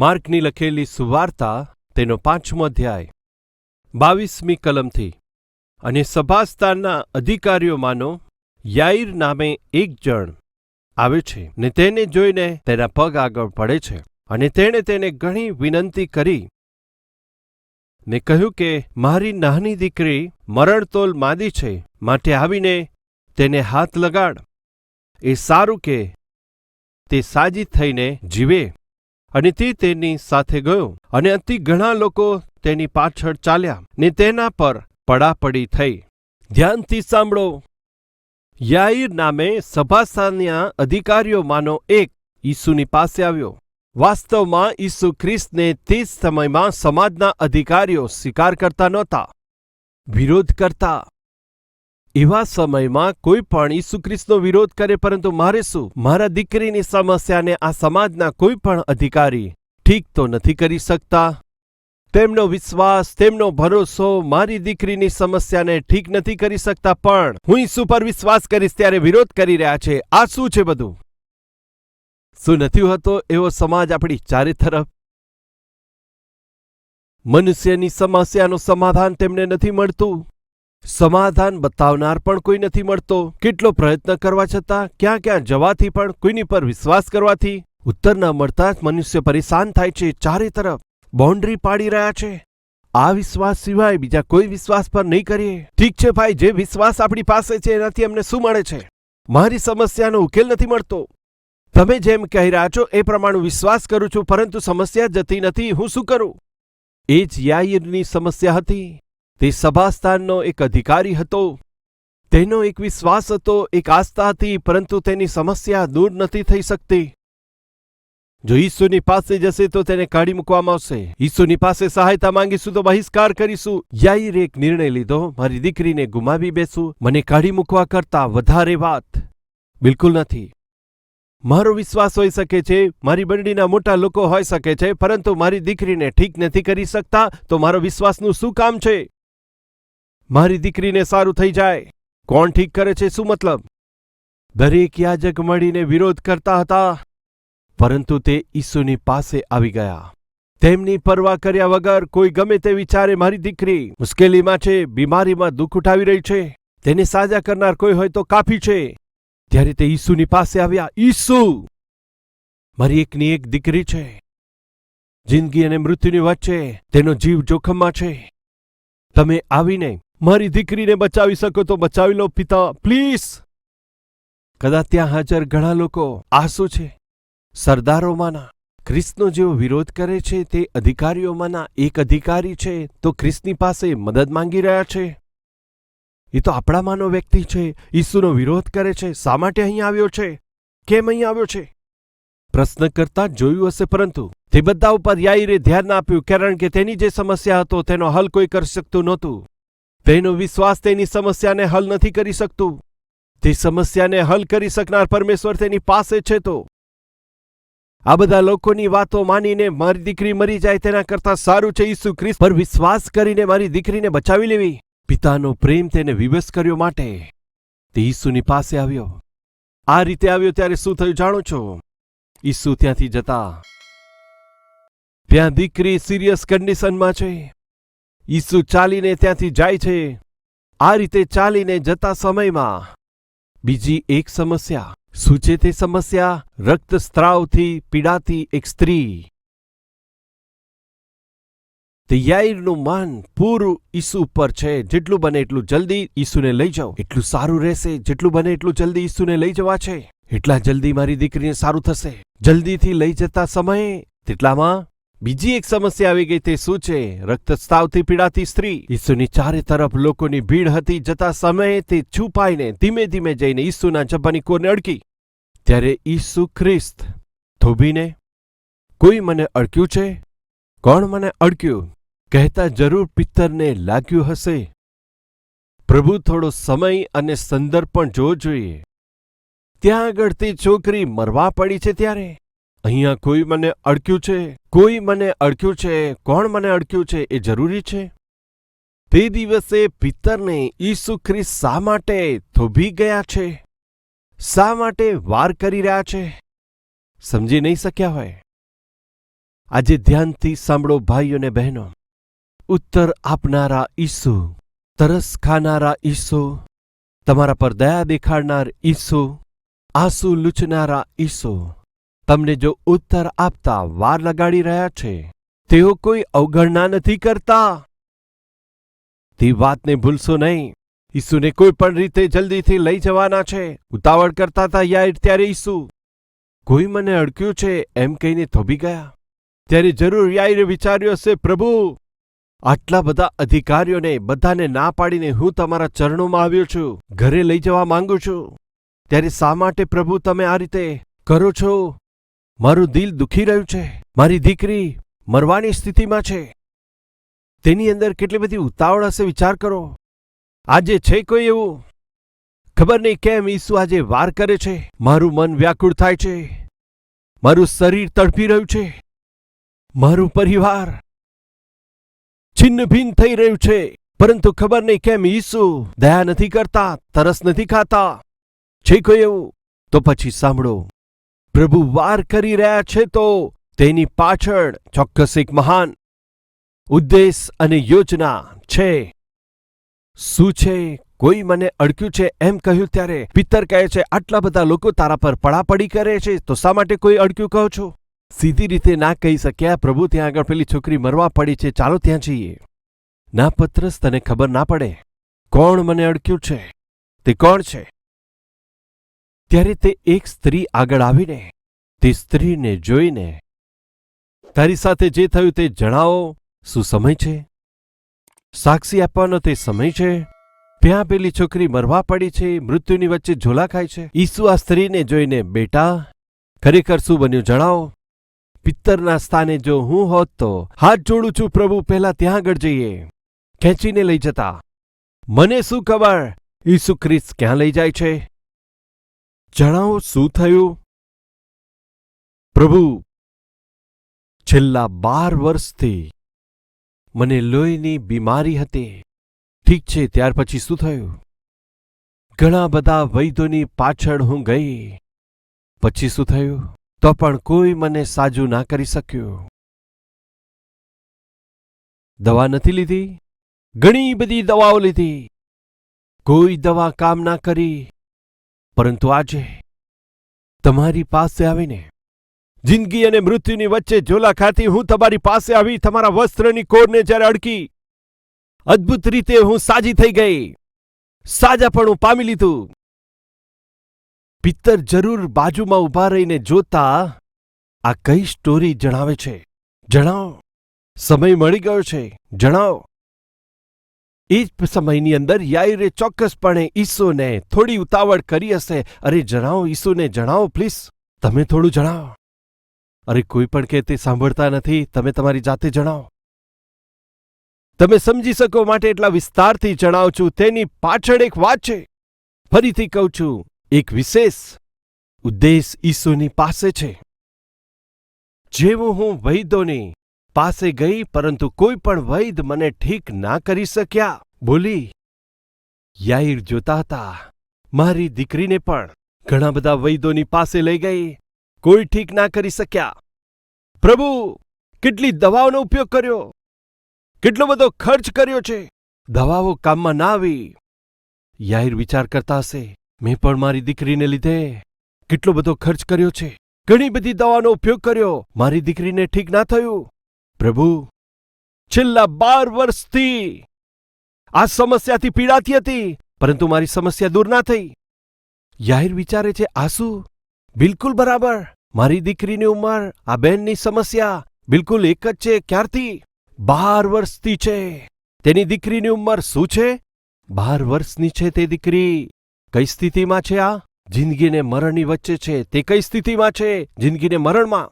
માર્કની લખેલી સુવાર્તા તેનો પાંચમો અધ્યાય. બાવીસમી કલમથી. અને સભાસ્થાનના અધિકારીઓમાંનો યાઈર નામે એક જણ આવે છે, ને તેને જોઈને તેના પગ આગળ પડે છે, અને તેણે તેને ઘણી વિનંતી કરી. ને કહ્યું કે, મારી નાની દીકરી મરણતોલ માદી છે, માટે આવીને તેને હાથ લગાડ. એ સારું કે તે સાજી થઈને જીવે. અને તે તેની સાથે ગયો. અને અતિ ઘણા લોકો તેની પાછળ ચાલ્યા ને તેના પર પડાપડી થઈ. ધ્યાનથી સાંભળો. યાઈર નામે સભાસ્થાનના અધિકારીઓમાંનો એક ઈસુની પાસે આવ્યો. વાસ્તવમાં ઈસુ ખ્રિસ્તને તે જ સમયમાં સમાજના અધિકારીઓ સ્વીકાર કરતા નહોતા. વિરોધ કરતા. એવા સમયમાં કોઈ પણ ઈસુ ખ્રિસ્તનો વિરોધ કરે પરંતુ મારે શું? મારા દીકરીની સમસ્યાને આ સમાજના કોઈ પણ અધિકારી ઠીક તો નથી કરી શકતા. તેમનો વિશ્વાસ, તેમનો ભરોસો મારી દીકરીની સમસ્યાને ઠીક નથી કરી શકતા, પણ હું ઈસુ પર વિશ્વાસ કરીશ ત્યારે વિરોધ કરી રહ્યા છે. આ શું છે બધું? શું નથી હોતો એવો સમાજ આપણી ચારે તરફ? મનુષ્યની સમસ્યાનું સમાધાન તેમને નથી મળતું. સમાધાન બતાવનાર પણ કોઈ નથી મળતો. કેટલો પ્રયત્ન કરવા છતાં ક્યાં ક્યાં જવાથી પણ કોઈની પર વિશ્વાસ કરવાથી ઉત્તર ન મળતા જ મનુષ્ય પરેશાન થાય છે ચારે તરફ. બાઉન્ડ્રી પાડી રહ્યા છે. આ વિશ્વાસ સિવાય બીજા કોઈ વિશ્વાસ પર નહીં કરીએ. ઠીક છે ભાઈ, જે વિશ્વાસ આપણી પાસે છે એનાથી અમને શું મળે છે? મારી સમસ્યાનો ઉકેલ નથી મળતો. તમે જેમ કહી રહ્યા છો એ પ્રમાણે વિશ્વાસ કરું છું, પરંતુ સમસ્યા જતી નથી. હું શું કરું? એ જ યાયરની સમસ્યા હતી. તે સભાસ્થાનનો એક અધિકારી હતો. તેનો એક વિશ્વાસ હતો, એક આસ્થા હતી, પરંતુ તેની સમસ્યા દૂર નથી થઈ શકતી. જો ઈસુની પાસે જશે તો તેને કાઢી મૂકવામાં આવશે. ઈસુની પાસે સહાયતા માંગીશું તો બહિષ્કાર કરીશું. યાઈરે એક નિર્ણય લીધો, મારી દીકરીને ગુમાવી બેસું. મને કાઢી મૂકવા કરતા વધારે વાત. બિલકુલ નથી. મારો વિશ્વાસ હોઈ શકે છે. મારી બંડીના મોટા લોકો હોઈ શકે છે, પરંતુ મારી દીકરીને ઠીક નથી કરી શકતા, તો મારો વિશ્વાસનું શું કામ છે? મારી દીકરીને સારું થઈ જાય. કોણ ઠીક કરે છે શું મતલબ? દરેક યાજક મળીને વિરોધ કરતા હતા, પરંતુ તે ઈસુની પાસે આવી ગયા. તેમની પરવા કર્યા વગર કોઈ ગમે તે વિચારે મારી દીકરી મુશ્કેલીમાં છે, બીમારીમાં દુઃખ ઉઠાવી રહી છે, તેને સાજા કરનાર કોઈ હોય તો કાફી છે. ત્યારે તે ઈસુની પાસે આવ્યા, ઈસુ, મારી એકની એક દીકરી છે. જિંદગી અને મૃત્યુની વચ્ચે તેનો જીવ જોખમમાં છે. તમે આવીને મારી દીકરીને બચાવી શકો તો બચાવી લો પિતા, પ્લીઝ. કદાચ ત્યાં હાજર ઘણા લોકો આસુ છે. સરદારોમાંના, ખ્રિસ્તનો જેઓ વિરોધ કરે છે તે અધિકારીઓમાંના એક અધિકારી છે તો ખ્રિસ્તની પાસે મદદ માંગી રહ્યા છે. એ તો આપણામાંનો વ્યક્તિ છે, ઈસુનો વિરોધ કરે છે, શા માટે અહીં આવ્યો છે? કેમ અહીં આવ્યો છે? પ્રશ્ન કરતા જોયું હશે પરંતુ તે બધા ઉપર યાઈરે ધ્યાન આપ્યું કારણ કે તેની જે સમસ્યા હતો તેનો હલ કોઈ કરી શકતું નહોતું. તેનો વિશ્વાસ તેની સમસ્યાને હલ નથી કરી શકતું. તે સમસ્યાને હલ કરી શકનાર પરમેશ્વર તેની પાસે છે તો. આ બધા લોકોની વાતો માનીને મારી દીકરી મરી જાય તેના કરતાં સારું છે ઈસુ ખ્રિસ્ત. પર વિશ્વાસ કરીને મારી દીકરીને બચાવી લેવી. પિતાનો પ્રેમ તેને વિવશ કર્યો માટે. તે ઈસુની પાસે આવ્યો. આ રીતે આવ્યો ત્યારે શું થયું જાણો છો? ઈસુ ત્યાંથી જતા. ત્યાં દીકરી સિરિયસ કન્ડિશનમાં છે. ઈસુ ચાલીને ત્યાંથી જાય છે. આ રીતે ચાલીને જતા સમયમાં બીજી એક સમસ્યા શું છે તે સમસ્યા રક્તસ્ત્રાવથી પીડાતી એક સ્ત્રી. તે યાઈરનું મન પૂરું ઈસુ પર છે. જેટલું બને એટલું જલ્દી ઈસુને લઈ જાઓ. એટલું સારું રહેશે. જેટલું બને એટલું જલ્દી ઈસુને લઈ જવા છે. એટલા જલ્દી મારી દીકરીને સારું થશે. જલ્દીથી લઈ જતા સમયે, તેટલામાં બીજી એક સમસ્યા આવી ગઈ તે શું છે? રક્તસ્રાવથી પીડાતી સ્ત્રી. ઈસુની ચારે તરફ લોકોની ભીડ હતી, જતા સમયે તે છુપાઈને ધીમે ધીમે જઈને ઈસુના જબ્બાની કોરને અડકી. ત્યારે ઈસુ ખ્રિસ્ત. થોભીને કોઈ મને અડક્યું છે? કોણ મને અડક્યું? કહેતા જરૂર પિત્તરને લાગ્યું હશે. પ્રભુ, થોડો સમય અને સંદર્ભ પણ જોવો જોઈએ. ત્યાં આગળ તે છોકરી મરવા પડી છે ત્યારે. અહીંયા કોઈ મને અડક્યું છે? કોઈ મને અડક્યું છે? કોણ મને અડક્યું છે? એ જરૂરી છે? તે દિવસે પિત્તરને ઈસુ ખ્રિસ્ત શા માટે થોભી ગયા છે? શા માટે વાર કરી રહ્યા છે? સમજી નહીં શક્યા હોય? આજે ધ્યાનથી સાંભળો ભાઈઓ અને બહેનો. ઉત્તર આપનારા ઈસુ, તરસ ખાનારા ઈસુ, તમારા પર દયા દેખાડનાર ઈસુ, આંસુ લૂછનારા ઈસુ. તમને જો ઉત્તર આપતા વાર લગાડી રહ્યા છે, તેઓ કોઈ અવગણના નથી કરતા. તે વાતને ભૂલશો નહીં. ઈસુને કોઈ પણ રીતે જલ્દીથી લઈ જવાના છે. ઉતાવળ કરતા હતા યાર ત્યારે ઈસુ. કોઈ મને અડક્યું છે એમ કહીને થોભી ગયા. ત્યારે જરૂર યાયરે વિચાર્યો હશે, પ્રભુ, આટલા બધા અધિકારીઓને બધાને ના પાડીને હું તમારા ચરણોમાં આવ્યો છું. ઘરે લઈ જવા માંગુ છું. ત્યારે શા માટે પ્રભુ તમે આ રીતે કરો છો? મારું દિલ દુખી રહ્યું છે. મારી દીકરી મરવાની સ્થિતિમાં છે. તેની અંદર કેટલી બધી ઉતાવળ હશે વિચાર કરો. આજે છે કોઈ એવું? ખબર નહીં કેમ ઈસુ આજે વાર કરે છે. મારું મન વ્યાકુળ થાય છે. મારું શરીર તડપી રહ્યું છે. મારું પરિવાર છિન્ન ભિન્ન થઈ રહ્યું છે. પરંતુ ખબર નહીં કેમ ઈસુ દયા નથી કરતા, તરસ નથી ખાતા. છે કોઈ એવું? તો પછી સાંભળો. પ્રભુ વાર કરી રહ્યા છે તો તેની પાછળ ચોક્કસ એક મહાન ઉદ્દેશ અને યોજના છે. શું છે? કોઈ મને અડક્યું છે એમ કહ્યું ત્યારે પિત્તર કહે છે, આટલા બધા લોકો તારા પર પડાપડી કરે છે, તો શા માટે કોઈ અડક્યું કહો છો? સીધી રીતે ના કહી શક્યા પ્રભુ, ત્યાં આગળ પેલી છોકરી મરવા પડી છે. ચાલો ત્યાં જઈએ. ના, પત્રસ, તને ખબર ના પડે. કોણ મને અડક્યું છે? તે કોણ છે? ત્યારે તે એક સ્ત્રી આગળ આવીને, તે સ્ત્રીને જોઈને, તારી સાથે જે થયું તે જણાવો, શું સમય છે? સાક્ષી આપવાનો તે સમય છે? ત્યાં પેલી છોકરી મરવા પડી છે, મૃત્યુની વચ્ચે ઝોલા ખાય છે? ઈસુ આ સ્ત્રીને જોઈને, બેટા, ખરેખર શું બન્યું જણાવો? પિત્તરના સ્થાને જો હું હોત તો હાથ જોડું છું પ્રભુ, પહેલા ત્યાં આગળ જઈએ. ખેંચીને લઈ જતા. મને શું ખબર? ઈસુ ખ્રિસ્ત ક્યાં લઈ જાય છે? જણાવો શું થયું? પ્રભુ, છેલ્લા બાર વર્ષથી મને લોહીની બીમારી હતી. ઠીક છે, ત્યાર પછી શું થયું? ઘણા બધા વૈદ્યોની પાછળ હું ગઈ. પછી શું થયું? તો પણ કોઈ મને સાજું ના કરી શક્યું. દવા નથી લીધી? ઘણી બધી દવાઓ લીધી. કોઈ દવા કામ ના કરી. પરંતુ આજે તમારી પાસે આવીને જિંદગી અને મૃત્યુની વચ્ચે ઝોલા ખાતી હું તમારી પાસે આવી, તમારા વસ્ત્રની કોરને જ્યારે અડકી, અદ્ભુત રીતે હું સાજી થઈ ગઈ સાજાપણું પામી લીધું. પિત્તર જરૂર બાજુમાં ઊભા રહીને જોતા આ કઈ સ્ટોરી જણાવે છે? જણાવો. સમય મળી ગયો છે. જણાવો. એ જ સમયની અંદર યાઈરે ચોક્કસપણે ઈસુને થોડી ઉતાવળ કરી હશે. અરે, જણાવો ઈસુને, જણાવો પ્લીઝ. તમે થોડું જણાવો. અરે, કોઈ પણ કે તે સાંભળતા નથી, તમે તમારી જાતે જણાવો. તમે સમજી શકો માટે એટલા વિસ્તારથી જણાવું છું. તેની પાછળ એક વાત છે. ફરીથી કહું છું, એક વિશેષ ઉદ્દેશ ઈસુની પાસે છે. જેવું હું વૈદોની પાસે ગઈ, પરંતુ કોઈ પણ વૈદ મને ઠીક ના કરી શક્યા. બોલી, યાઈર જોતા હતા. મારી દીકરીને પણ ઘણા બધા વૈદોની પાસે લઈ ગઈ. કોઈ ઠીક ના કરી શક્યા. પ્રભુ, કેટલી દવાઓનો ઉપયોગ કર્યો? કેટલો બધો ખર્ચ કર્યો છે? દવાઓ કામમાં ના આવી. યાહિર વિચાર કરતા હશે, મેં પણ મારી દીકરીને લીધે કેટલો બધો ખર્ચ કર્યો છે. ઘણી બધી દવાનો ઉપયોગ કર્યો. મારી દીકરીને ઠીક ના થયું. પ્રભુ, છેલ્લા બાર વર્ષથી આ સમસ્યાથી પીડાતી હતી, પરંતુ મારી સમસ્યા દૂર ના થઈ. યાહિર વિચારે છે, આસુ, બિલકુલ બરાબર. મારી દીકરીની ઉંમર, આ બહેનની સમસ્યા, બિલકુલ એક જ છે, ક્યારથી? બાર વર્ષથી છે. તેની દીકરીની ઉંમર શું છે? બાર વર્ષની છે તે દીકરી. કઈ સ્થિતિમાં છે આ? જિંદગીને મરણની વચ્ચે છે. તે કઈ સ્થિતિમાં છે? જિંદગીને મરણમાં.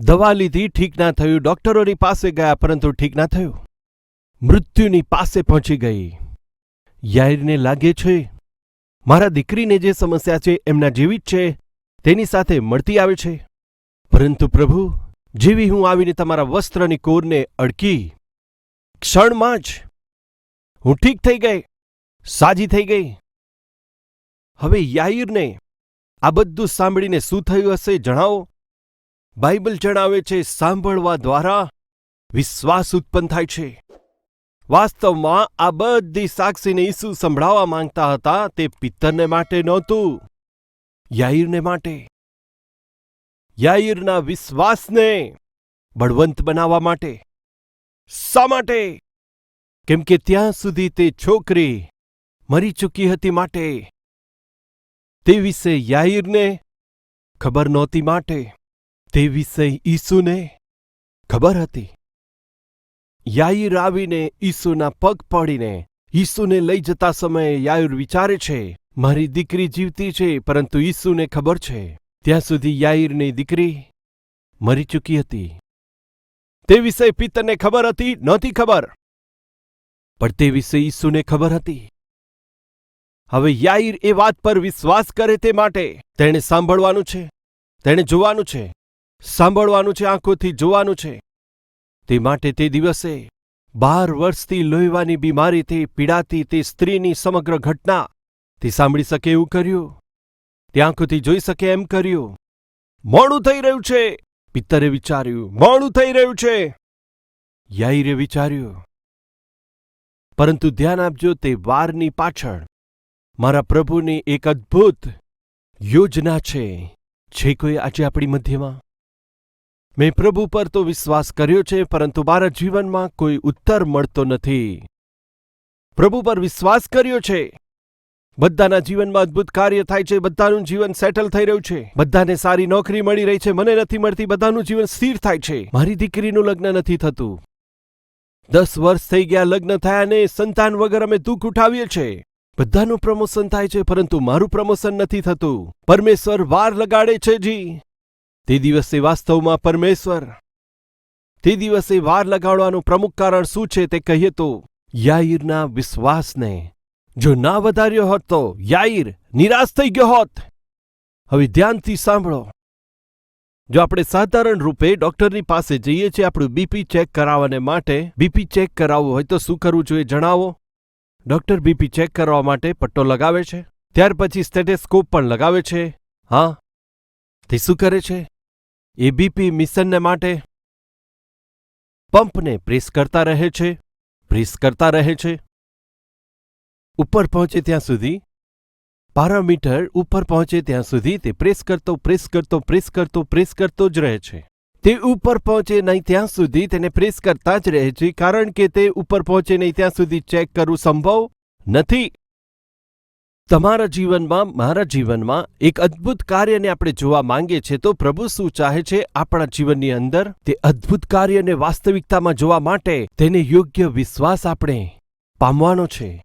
દવા લીધી, ઠીક ના થયું. ડોક્ટરોની પાસે ગયા, પરંતુ ઠીક ના થયું. મૃત્યુની પાસે પહોંચી ગઈ. યાયરને લાગે છે, મારા દીકરીને જે સમસ્યા છે એમના જેવી જ છે, તેની સાથે મળતી આવે છે. પરંતુ પ્રભુ, જેવી હું આવીને તમારા વસ્ત્રની કોરને અડકી, ક્ષણમાં જ હું ઠીક થઈ ગઈ, સાજી થઈ ગઈ. હવે યાઈરને આ બધું સાંભળીને શું થયું હશે જણાવો? બાઇબલ જણાવે છે, સાંભળવા દ્વારા વિશ્વાસ ઉત્પન્ન થાય છે. વાસ્તવમાં આ બધી સાક્ષીને ઈસુ સંભળાવવા માંગતા હતા તે પિત્તરને માટે નહોતું, યાઈરને માટે. યાઈરના વિશ્વાસને બળવંત બનાવવા માટે. શા માટે? કેમ કે ત્યાં સુધી તે છોકરી મરી ચૂકી હતી માટે. તે વિશે યાઈરને ખબર નહોતી માટે. તે વિશે ઈસુને ખબર હતી. યાઈર આવીને ઈસુના પગ પડીને ઈસુને લઈ જતા સમયે યાયુર વિચારે છે, મારી દીકરી જીવતી છે, પરંતુ ઈસુને ખબર છે. ત્યાં સુધી યાઈરની દીકરી મરી ચૂકી હતી. તે વિશે પિત્તને ખબર હતી, નહોતી ખબર. પણ તે વિશે ઈસુને ખબર હતી. હવે યાઈર એ વાત પર વિશ્વાસ કરે તે માટે તેણે સાંભળવાનું છે, તેણે જોવાનું છે, સાંભળવાનું છે, આંખોથી જોવાનું છે. તે માટે તે દિવસે બાર વર્ષથી લોહીવાની બીમારીથી પીડાતી તે સ્ત્રીની સમગ્ર ઘટના તે સાંભળી શકે એવું કર્યું? તે આંખોથી જોઈ શકે એમ કર્યું? મોડું થઈ રહ્યું છે, પિત્તરે વિચાર્યું, મોડું થઈ રહ્યું છે. યાઈરે વિચાર્યું, પરંતુ ધ્યાન આપજો, તે વારની પાછળ મારા પ્રભુની એક અદ્ભુત યોજના છે. છે કોઈ આજે આપણી મધ્યમાં મેં પ્રભુ પર તો વિશ્વાસ કર્યો છે, પરંતુ મારા જીવનમાં કોઈ ઉત્તર મળતો નથી. પ્રભુ પર વિશ્વાસ કર્યો છે. બધાના જીવનમાં અદ્ભુત કાર્ય થાય છે, બધાનું જીવન સેટલ થઈ રહ્યું છે. બધાને સારી નોકરી મળી રહી છે, મને નથી મળતી, બધાનું જીવન સ્થિર થાય છે. મારી દીકરીનું લગ્ન નથી થતું. દસ વર્ષ થઈ ગયા લગ્ન થયા ને સંતાન વગર અમે દુઃખ ઉઠાવીએ છીએ બધાનું પ્રમોશન થાય છે, પરંતુ મારું પ્રમોશન નથી થતું. પરમેશ્વર વાર લગાડે છે જી. તે દિવસે વાસ્તવમાં પરમેશ્વર. તે દિવસે વાર લગાડવાનું પ્રમુખ કારણ શું છે તે કહીએ તો, યાઈરના વિશ્વાસને. જો ના વધાર્યો હોત તો યાઈર નિરાશ થઈ ગયો હોત. હવે ધ્યાનથી સાંભળો. જો આપણે સાધારણ રૂપે ડોક્ટરની પાસે જઈએ છીએ, આપણું બીપી ચેક કરાવવાને માટે બીપી ચેક કરાવવું હોય તો શું કરવું જોઈએ જણાવો? ડોક્ટર બીપી ચેક કરવા માટે પટ્ટો લગાવે છે. ત્યાર પછી સ્ટેટેસ્કોપ પણ લગાવે છે. હા તે શું કરે છે? એ બીપી મિશનને માટે પંપને પ્રેસ કરતા રહે છે, પ્રેસ કરતા રહે છે. ઉપર પહોંચે ત્યાં સુધી, પારામીટર ઉપર પહોંચે ત્યાં સુધી તે પ્રેસ કરતો પ્રેસ કરતો પ્રેસ કરતો પ્રેસ કરતો જ રહે છે. તે ઉપર પહોંચે નહીં ત્યાં સુધી તેને પ્રેસ કરતા જ રહે છે, કારણ કે તે ઉપર પહોંચે નહીં ત્યાં સુધી ચેક કરવું સંભવ નથી. તમારા જીવનમાં, મારા જીવનમાં એક અદ્ભુત કાર્યને આપણે જોવા માંગીએ છીએ તો પ્રભુ શું ચાહે છે આપણા જીવનની અંદર? તે અદ્ભુત કાર્યને વાસ્તવિકતામાં જોવા માટે તેને યોગ્ય વિશ્વાસ આપણે પામવાનો છે.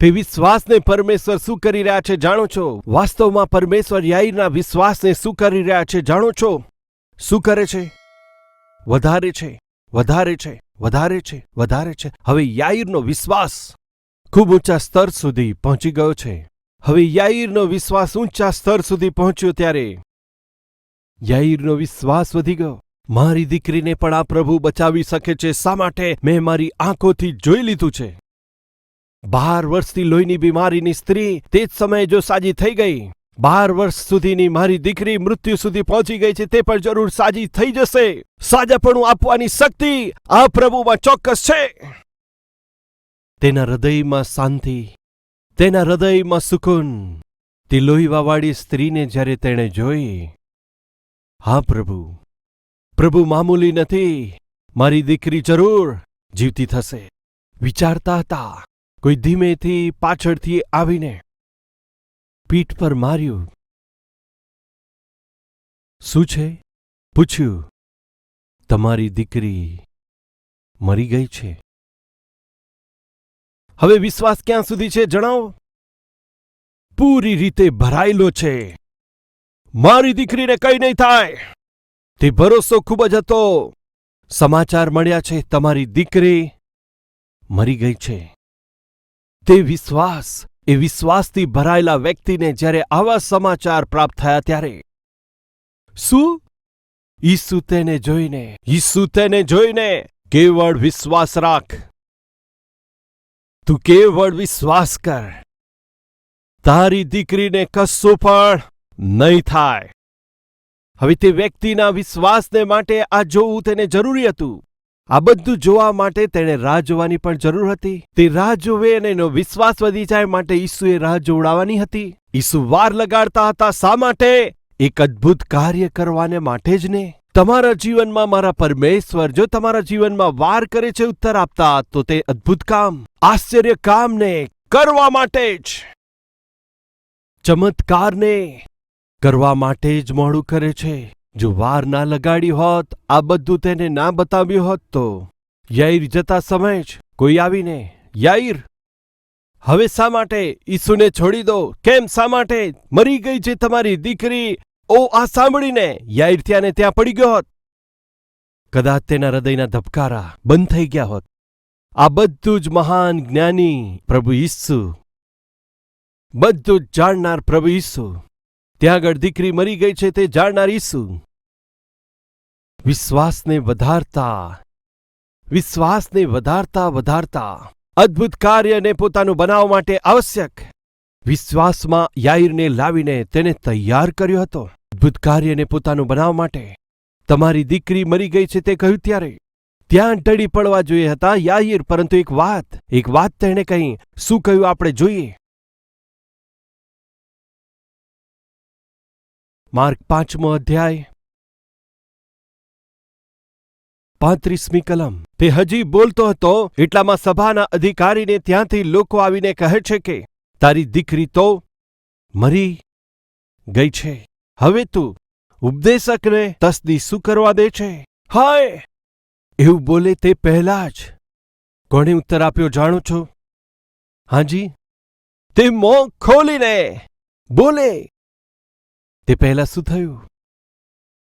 તે વિશ્વાસને પરમેશ્વર શું કરી રહ્યા છે જાણો છો? વાસ્તવમાં પરમેશ્વર યાઈરના વિશ્વાસને શું કરી રહ્યા છે જાણો છો? શું કરે છે? વધારે છે વધારે છે વધારે છે વધારે છે. હવે યાઈરનો વિશ્વાસ ખૂબ ઊંચા સ્તર સુધી પહોંચી ગયો છે. હવે યાઈરનો વિશ્વાસ ઊંચા સ્તર સુધી પહોંચ્યો ત્યારે. યાઈરનો વિશ્વાસ વધી ગયો. મારી દીકરીને પણ આ પ્રભુ બચાવી શકે છે. શા માટે? મેં મારી આંખોથી જોઈ લીધું છે. બાર વર્ષથી લોહીની બીમારીની સ્ત્રી તે જ સમયે જો સાજી થઈ ગઈ. બાર વર્ષ સુધીની મારી દીકરી મૃત્યુ સુધી પહોંચી ગઈ છે તે પણ જરૂર સાજી થઈ જશે. સાજાપણું આપવાની શક્તિ આ પ્રભુમાં ચોક્કસ છે. તેના હૃદયમાં શાંતિ, તેના હૃદયમાં સુકૂન. તે લોહીવાવાળી સ્ત્રીને જ્યારે તેણે જોઈ, હા પ્રભુ પ્રભુ મામૂલી નથી, મારી દીકરી જરૂર જીવતી થશે. વિચારતા હતા, કોઈ ધીમેથી પાછળથી આવીને પીઠ પર માર્યું. શું છે? પૂછ્યું. તમારી દીકરી મરી ગઈ છે. હવે વિશ્વાસ ક્યાં સુધી છે જણાવો? પૂરી રીતે ભરાયેલો છે. મારી દીકરીને કઈ નહીં થાય. તે ભરોસો ખૂબ જ હતો. સમાચાર મળ્યા છે, તમારી દીકરી મરી ગઈ છે. તે વિશ્વાસ, એ વિશ્વાસથી ભરાયેલા વ્યક્તિને જ્યારે આવા સમાચાર પ્રાપ્ત થયા ત્યારે શું? ઈસુ તેને જોઈને, ઈસુ તેને જોઈને કેવળ વિશ્વાસ રાખ. તું કેવળ વિશ્વાસ કર. તારી દીકરીને કશું પણ નહીં થાય. હવે તે વ્યક્તિના વિશ્વાસને માટે આ જોવું તેને જરૂરી હતું. આ બધું જોવા માટે તેણે રાહ જોવાની પણ જરૂર હતી. તે રાહ જોવે અને એનો વિશ્વાસ વધી જાય માટે ઈસુએ રાહ જોવડાવવાની હતી. ઈસુ વાર લગાડતા હતા શા માટે? એક અદ્ભુત કાર્ય કરવાને માટે જ ને. તમારા જીવનમાં મારા પરમેશ્વર જો તમારા જીવનમાં વાર કરે છે ઉત્તર આપતા, તો તે અદ્ભુત કામ, આશ્ચર્ય કામને કરવા માટે જ. ચમત્કારને કરવા માટે જ મોડું કરે છે. જો વાર ના લગાડી હોત, આ બધું તેને ના બતાવ્યું હોત, તો યાઈર જતા સમય જ કોઈ આવીને, યાઈર, હવે શા માટે ઈસુને છોડી દો? કેમ શા માટે? મરી ગઈ છે તમારી દીકરી ઓ, આ સાંભળીને યાઈર ત્યાંને ત્યાં પડી ગયો હોત. કદાચ તેના હૃદયના ધબકારા બંધ થઈ ગયા હોત. આ બધું જ મહાન જ્ઞાની પ્રભુ ઈસુ. બધું જ જાણનાર પ્રભુ ઈસુ. ત્યાં આગળ દીકરી મરી ગઈ છે તે જાણનાર ઈસુ. વિશ્વાસને વધારતા વિશ્વાસને વધારતા વધારતા, અદ્ભુત કાર્યને પોતાનું બનાવવા માટે આવશ્યક વિશ્વાસમાં યાઈરને લાવીને તેને તૈયાર કર્યો હતો. અદ્ભુત પોતાનું બનાવવા માટે. તમારી દીકરી મરી ગઈ છે તે કહ્યું ત્યારે. ત્યાં ટળી પડવા જોઈએ હતા યાઈર પરંતુ એક વાત એક વાત તેણે કહી, શું કહ્યું આપણે જોઈએ? માર્ક પાંચમો અધ્યાય. પાંત્રીસમી કલમ. તે હજી બોલતો હતો, એટલામાં સભાના અધિકારીને ત્યાંથી લોકો આવીને કહે છે કે, તારી દીકરી તો મરી ગઈ છે. હવે તું ઉપદેશકને તસદી શું કરવા દે છે? હાય! એવું બોલે તે પહેલા જ. કોણે ઉત્તર આપ્યો જાણું છો? હાજી? તે મોં ખોલીને બોલે! તે પહેલા શું થયું?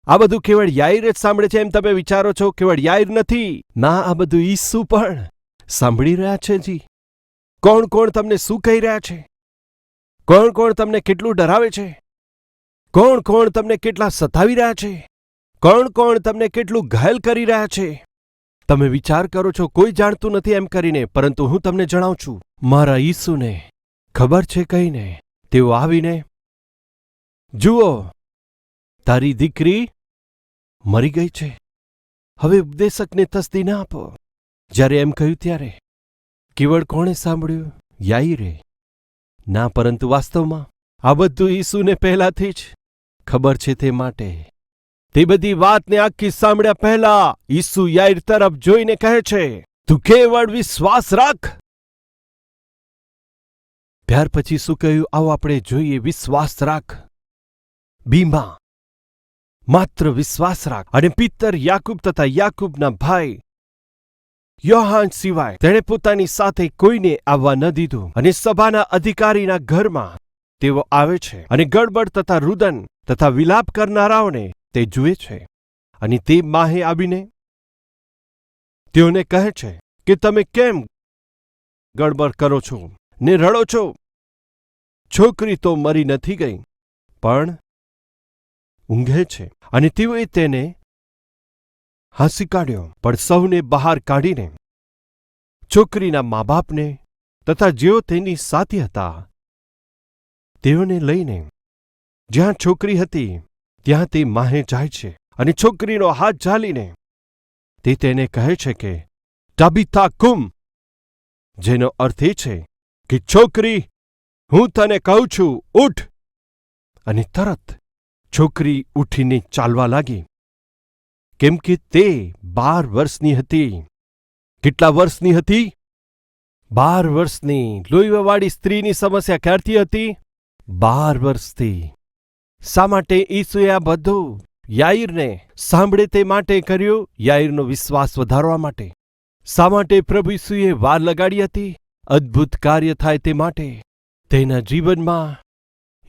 આ બધું કેવળ યાઈર જ સાંભળે છે એમ તમે વિચારો છો? કેવળ યાઈર નથી. ના, આ બધું ઈસુ પણ સાંભળી રહ્યા છે, જી. કોણ કોણ તમને શું કહી રહ્યા છે? કોણ કોણ તમને કેટલું ડરાવે છે? કોણ કોણ તમને કેટલા સતાવી રહ્યા છે? કોણ કોણ તમને કેટલું ઘાયલ કરી રહ્યા છે? તમે વિચાર કરો છો, કોઈ જાણતું નથી એમ કરીને, પરંતુ હું તમને જણાવું છું, મારા ઈસુને. ખબર છે કહીને તેઓ આવીને, જુઓ, તારી દીકરી મરી ગઈ છે. હવે ઉપદેશકને તસ્દી ના આપો. જ્યારે એમ કહ્યું ત્યારે, કેવળ કોણે સાંભળ્યું? યાઈરે ના, પરંતુ વાસ્તવમાં આ બધું ઈસુને પહેલાથી જ ખબર છે તે માટે? તે બધી વાતને આખી સાંભળ્યા પહેલા ઈસુ યાઈર તરફ જોઈને કહે છે, તું કેવળ વિશ્વાસ રાખ. ત્યાર પછી શું કહ્યું? આવો આપણે જોઈએ, વિશ્વાસ રાખ. બીમા માત્ર વિશ્વાસ રાખ. અને પિત્તર, યાકુબ તથા યાકુબના ભાઈ યોહાન સિવાય તેણે પોતાની સાથે કોઈને આવવા ન દીધું. અને સભાના અધિકારીના ઘરમાં તેઓ આવે છે અને ગડબડ તથા રુદન તથા વિલાપ કરનારાઓને તે જુએ છે અને તે માહે આવીને તેઓને કહે છે કે તમે કેમ ગડબડ કરો છો ને રડો છો? છોકરી તો મરી નથી ગઈ, પણ ઊંઘે છે. અને તેઓએ તેને હસી કાઢ્યો, પણ સૌને બહાર કાઢીને છોકરીના મા બાપને તથા જેઓ તેની સાથી હતા, તેઓને લઈને જ્યાં છોકરી હતી, ત્યાં તે માહે જાય છે અને છોકરીનો હાથ ઝાલીને તે તેને કહે છે કે ટાબિથા કુમ જેનો અર્થ એ છે કે, છોકરી, હું તને કહું છું, ઉઠ. અને તરત છોકરી ઉઠીને ચાલવા લાગી. કેમ કે તે બાર વર્ષની હતી. કેટલા વર્ષની હતી? બાર વર્ષની. લોહીવાળી સ્ત્રીની સમસ્યા ક્યારથી હતી? બાર વર્ષથી. શા માટે ઈસુએ આ બધું યાઈરને સાંભળે તે માટે કર્યું? યાઈરનો વિશ્વાસ વધારવા માટે. શા માટે પ્રભુ ઈસુએ વાર લગાડી હતી? અદ્ભુત કાર્ય થાય તે માટે. તેના જીવનમાં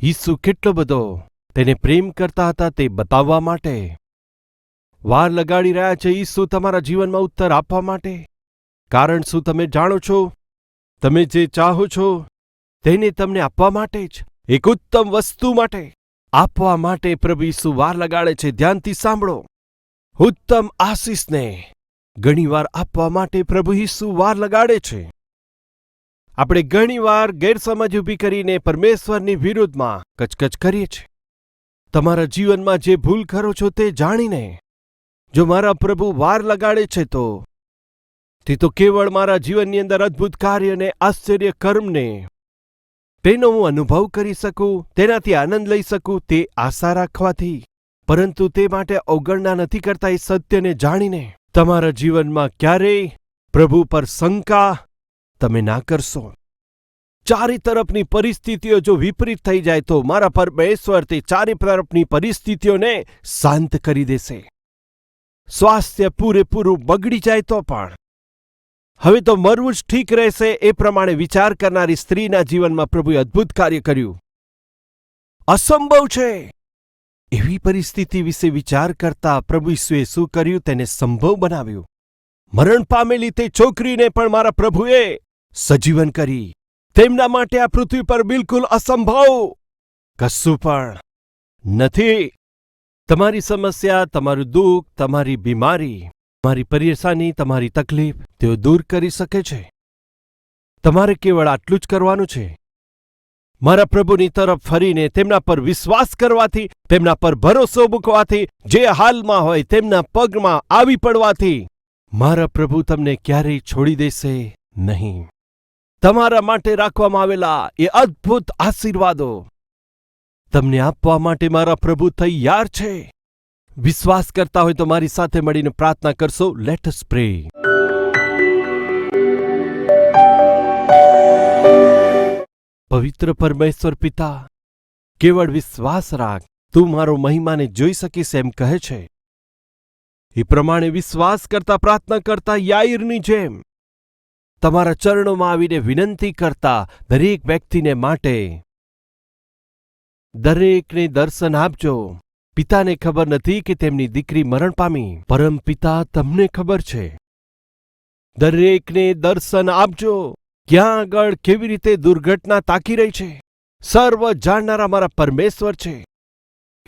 ઈસુ કેટલો બધો તેને પ્રેમ કરતા હતા તે બતાવવા માટે. વાર લગાડી રહ્યા છે ઈસુ તમારા જીવનમાં ઉત્તર આપવા માટે. કારણ શું તમે જાણો છો? તમે જે ચાહો છો તેને તમને આપવા માટે જ. એક ઉત્તમ વસ્તુ માટે. આપવા માટે પ્રભુ ઈસુ વાર લગાડે છે. ધ્યાનથી સાંભળો. ઉત્તમ આશીષને ઘણીવાર આપવા માટે પ્રભુ ઈસુ વાર લગાડે છે. આપણે ઘણીવાર ગેરસમજ ઊભી કરીને પરમેશ્વરની વિરુદ્ધમાં કચકચ કરીએ છીએ. તમારા જીવનમાં જે ભૂલ કરો છો તે જાણીને જો મારા પ્રભુ વાર લગાડે છે તો, તે તો કેવળ મારા જીવનની અંદર અદ્ભુત કાર્યને આશ્ચર્ય કર્મને તેનો હું અનુભવ કરી શકું, તેનાથી આનંદ લઈ શકું, તે આશા રાખવાથી. પરંતુ તે માટે અવગણના નથી કરતા એ સત્યને જાણીને. તમારા જીવનમાં ક્યારેય પ્રભુ પર શંકા તમે ના કરશો. ચારે તરફની પરિસ્થિતિઓ જો વિપરીત થઈ જાય તો મારા પરમેશ્વર તે ચારે તરફની પરિસ્થિતિઓને શાંત કરી દેશે. સ્વાસ્થ્ય પૂરેપૂરું બગડી જાય તો પણ. હવે તો મરવું જ ઠીક રહેશે એ પ્રમાણે વિચાર કરનારી સ્ત્રીના જીવનમાં પ્રભુએ અદ્ભુત કાર્ય કર્યું. અસંભવ છે! એવી પરિસ્થિતિ વિશે વિચાર કરતા પ્રભુ ઈસુએ શું કર્યું તેને સંભવ બનાવ્યું. મરણ પામેલી તે છોકરીને પણ મારા પ્રભુએ સજીવન કરી. તેમના માટે આ પૃથ્વી પર બિલકુલ અસંભવ! કશું પણ નથી. તમારી સમસ્યા, તમારું દુઃખ, તમારી બીમારી તમારી પરેશાની, તમારી તકલીફ, તેઓ દૂર કરી શકે છે. તમારે કેવળ આટલું જ કરવાનું છે. મારા પ્રભુની તરફ ફરીને તેમના પર વિશ્વાસ કરવાથી, તેમના પર ભરોસો મૂકવાથી, જે હાલમાં હોય તેમના પગમાં આવી પડવાથી, મારા પ્રભુ તમને ક્યારેય છોડી દેશે નહીં. તમારા માટે રાખવામાં આવેલા એ અદ્ભુત આશીર્વાદો. તમને આપવા માટે મારા પ્રભુ તૈયાર છે. વિશ્વાસ કરતા હોય તો મારી સાથે મળીને પ્રાર્થના કરશો. લેટ અસ પ્રે પવિત્ર પરમેશ્વર પિતા, કેવળ વિશ્વાસ રાખ. તું મારો મહિમાને જોઈ શકીશ એમ કહે છે. એ પ્રમાણે વિશ્વાસ કરતા, પ્રાર્થના કરતા યાઈરની જેમ તમારા ચરણોમાં આવીને વિનંતી કરતા દરેક વ્યક્તિને માટે દરેકને દર્શન આપજો. પિતાને ખબર નથી કે તેમની દીકરી મરણ પામી. પરમ પિતા, તમને ખબર છે. દરેકને દર્શન આપજો. ક્યાં આગળ કેવી રીતે દુર્ઘટના તાકી રહી છે? સર્વ જાણનારા અમારા પરમેશ્વર છે.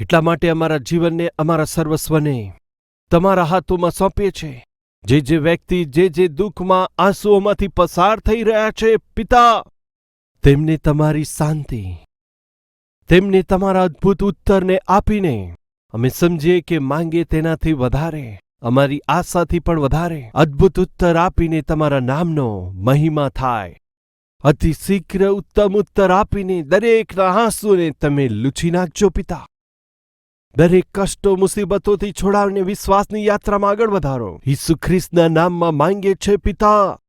એટલા માટે અમારા જીવનને અમારા સર્વસ્વને તમારા હાથોમાં સોંપીએ છે. જે જે વ્યક્તિ જે જે દુઃખમાં આંસુઓમાંથી પસાર થઈ રહ્યા છે, પિતા, તેમને તમારી શાંતિ તેમને તમારા અદ્ભુત ઉત્તરને આપીને અમે સમજીએ કે માંગે તેનાથી વધારે, અમારી આશાથી પણ વધારે. અદ્ભુત ઉત્તર આપીને તમારા નામનો મહિમા થાય. અતિ શીઘ્ર ઉત્તમ ઉત્તર આપીને દરેકના આંસુને તમે લૂછી નાખજો, પિતા. દરેક કષ્ટો, મુસીબતોથી છોડાવીને વિશ્વાસની યાત્રામાં આગળ વધારો. ઈસુ ખ્રિસ્તના નામમાં માંગે છે, પિતા.